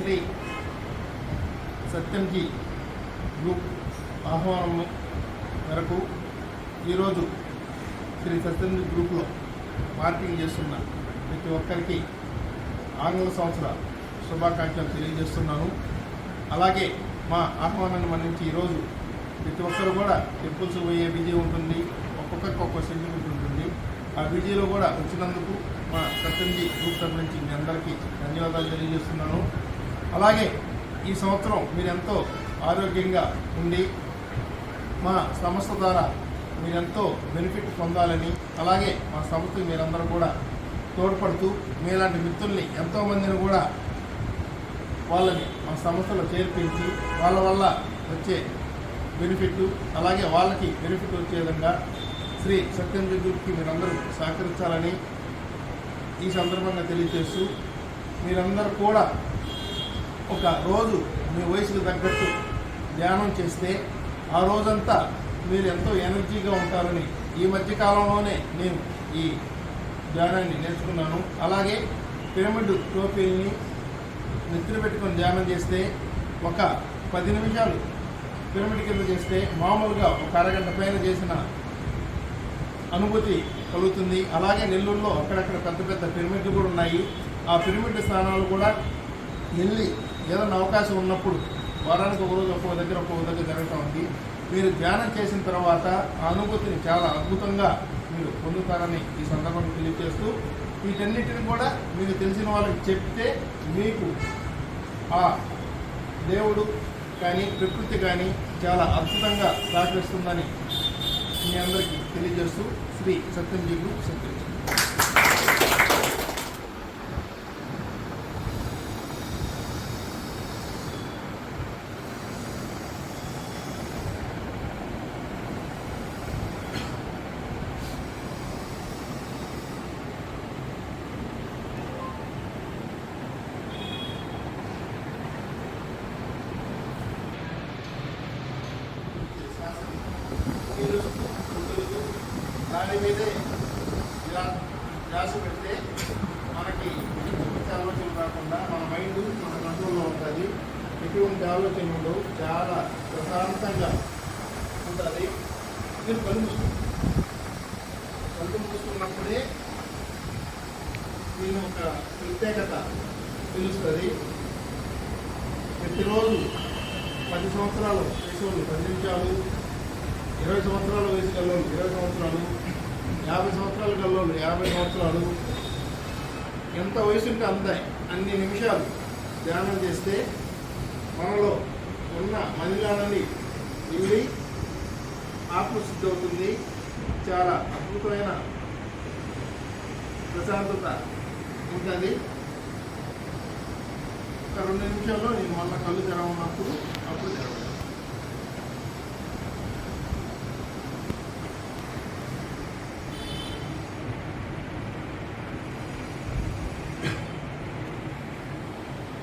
Shri Satyamji group ఆహ్వానం మేరకు ఈరోజు శ్రీ సత్యంజీ గ్రూప్లో మార్కెటింగ్ చేస్తున్న ప్రతి ఒక్కరికి ఆంగ్ల సంవత్సర శుభాకాంక్షలు తెలియజేస్తున్నాను. అలాగే మా ఆహ్వానాన్ని మన్నించి ఈరోజు ప్రతి ఒక్కరు కూడా టెంపుల్స్ పోయే బిజీ ఉంటుంది ఒక్కొక్కరికి ఒక్కొక్క సెంటిమెంట్ ఉంటుంది. ఆ బిజీలో కూడా వచ్చినందుకు మా సత్యంజీ గ్రూప్ తరపు నుంచి మీ అందరికీ ధన్యవాదాలు తెలియజేస్తున్నాను. అలాగే ఈ సంవత్సరం మీరు ఎంతో ఆరోగ్యంగా ఉండి మా సంస్థ ద్వారా మీరెంతో బెనిఫిట్ పొందాలని అలాగే మా సంస్థ మీరందరూ కూడా తోడ్పడుతూ మీలాంటి మిత్రుల్ని ఎంతోమందిని కూడా వాళ్ళని మా సంస్థలో చేర్పించి వాళ్ళ వల్ల వచ్చే బెనిఫిట్ అలాగే వాళ్ళకి బెనిఫిట్ వచ్చే విధంగా శ్రీ సత్యం గురికి మీరందరూ సహకరించాలని ఈ సందర్భంగా తెలియజేస్తూ మీరందరూ కూడా ఒక రోజు మీ వయసుకు తగ్గట్టు ధ్యానం చేస్తే ఆ రోజంతా మీరు ఎంతో ఎనర్జీగా ఉంటారని ఈ మధ్య కాలంలోనే నేను ఈ ధ్యానాన్ని నేర్చుకున్నాను. అలాగే పిరమిడ్ టోపీల్ని నిద్ర పెట్టుకొని ధ్యానం చేస్తే ఒక పది నిమిషాలు పిరమిడ్ కింద చేస్తే మామూలుగా ఒక అరగంట పైన చేసిన అనుభూతి కలుగుతుంది. అలాగే నెల్లూరులో అక్కడక్కడ పెద్ద పెద్ద పిరమిడ్లు కూడా ఉన్నాయి. ఆ పిరమిడ్ స్థానాలు కూడా వెళ్ళి ఏదైనా అవకాశం ఉన్నప్పుడు వారానికి ఒక రోజు ఒక్కొక్క దగ్గర ఒక్కొక్క దగ్గర జరుగుతూ ఉంది మీరు ధ్యానం చేసిన తర్వాత ఆ అనుభూతిని చాలా అద్భుతంగా మీరు పొందుతారని ఈ సందర్భంగా తెలియజేస్తూ వీటన్నిటిని కూడా మీకు తెలిసిన వాళ్ళకి చెప్తే మీకు ఆ దేవుడు కానీ ప్రకృతి కానీ చాలా అద్భుతంగా సహకరిస్తుందని మీ అందరికీ తెలియజేస్తూ శ్రీ సత్యంజీవులు సత్యం దాని మీదే ఇలా ధ్యాస పెడితే మనకి ఎటువంటి ఆలోచన రాకుండా మన మైండ్ మన కంట్రోల్లో ఉంటుంది ఎటువంటి ఆలోచనలు ఉండవు చాలా ప్రశాంతంగా ఉంటుంది మీరు కళ్ళు మూసుకోండి కళ్ళు మూసుకున్నప్పుడే దీని ఒక ప్రత్యేకత తెలుస్తుంది ప్రతిరోజు పది సంవత్సరాలు చేసేవాళ్ళు వాళ్ళు పది నిమిషాలు ఇరవై సంవత్సరాల వయసు గల్లోళ్ళు ఇరవై సంవత్సరాలు యాభై సంవత్సరాల గల్లోళ్ళు యాభై సంవత్సరాలు. ఎంత వయసు ఉంటే అంత అన్ని నిమిషాలు ధ్యానం చేస్తే మనలో ఉన్న మలినాలని వెళ్ళి ఆత్మశుద్ధి అవుతుంది. చాలా అద్భుతమైన ప్రశాంతత ఉంటుంది. ఒక రెండు నిమిషాల్లో నేను మళ్ళీ కళ్ళు